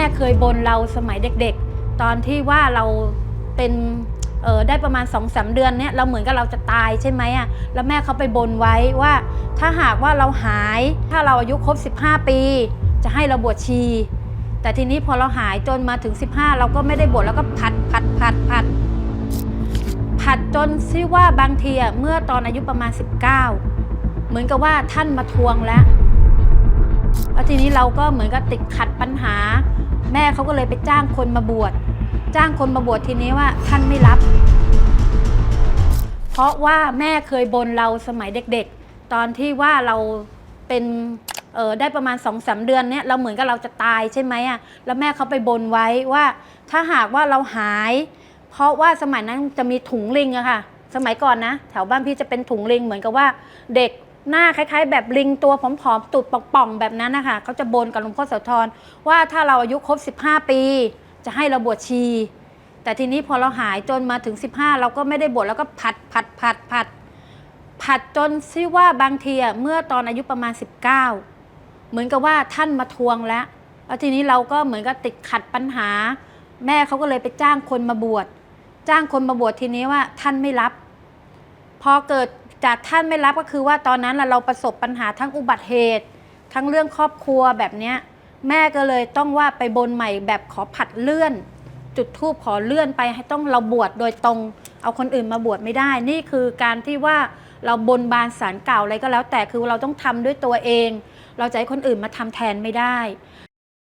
ม่เคยบนเราสมัยเด็กๆ ตอนที่ว่าเราเป็นเออได้ประมาณ2องสาเดือนเนี่ยเราเหมือนกับเราจะตายใช่ไหมอะแล้วแม่เขาไปบนไว้ว่า ถ้าหากว่าเราหายถ้าเราอายุครบ 15 ปี จะให้เราบวชชี แต่ทีนี้พอเราหายจนมาถึง 15 เราก็ไม่ได้บวชแล้วก็ผัดผัดผัดผัดผัดจนซิว่าบางทีอะเมื่อตอนอายุประมาณ 19 เหมือนกับว่าท่านมาทวงแล้วแล้วทีนี้เราก็เหมือนกับติดขัดปัญหา แม่เขาก็เลยไปจ้างคนมาบวชจ้างคนมาบวชทีนี้ว่าท่านไม่รับ เพราะว่าแม่เคยบนเราสมัยเด็กๆ ตอนที่ว่าเราเป็นเออได้ประมาณ2องสาเดือนเนี่ยเราเหมือนกับเราจะตายใช่ไหมอะแล้วแม่เขาไปบนไว้ว่า ถ้าหากว่าเราหาย เพราะว่าสมัยนั้นจะมีถุงลิงอะค่ะ สมัยก่อนนะ แถวบ้านพี่จะเป็นถุงลิงเหมือนกับว่าเด็ก หน้าคล้ายๆ แบบลิงตัวผอมๆตูดป่องๆแบบนั้นนะคะเขาจะบนกับหลวงพ่อโสธรว่าถ้าเราอายุครบ 15 ปี จะให้เราบวชชี แต่ทีนี้พอเราหายจนมาถึง 15 เราก็ไม่ได้บวชแล้วก็ผัดผัดผัดผัดผัดจนซิว่าบางทีอะเมื่อตอนอายุประมาณ 19 เหมือนกับว่าท่านมาทวงแล้วแล้วทีนี้เราก็เหมือนกับติดขัดปัญหา แม่เขาก็เลยไปจ้างคนมาบวชจ้างคนมาบวชทีนี้ว่าท่านไม่รับ พอเกิด จากท่านไม่รับก็คือว่าตอนนั้นเราประสบปัญหาทั้งอุบัติเหตุ ทั้งเรื่องครอบครัวแบบเนี้ยแม่ก็เลยต้องว่าไปบนใหม่แบบขอผัดเลื่อน จุดทูบขอเลื่อนไปให้ต้องเราบวชโดยตรง เอาคนอื่นมาบวชไม่ได้ นี่คือการที่ว่าเราบนบานสารเก่าอะไรก็แล้ว แต่คือเราต้องทำด้วยตัวเอง เราจะให้คนอื่นมาทำแทนไม่ได้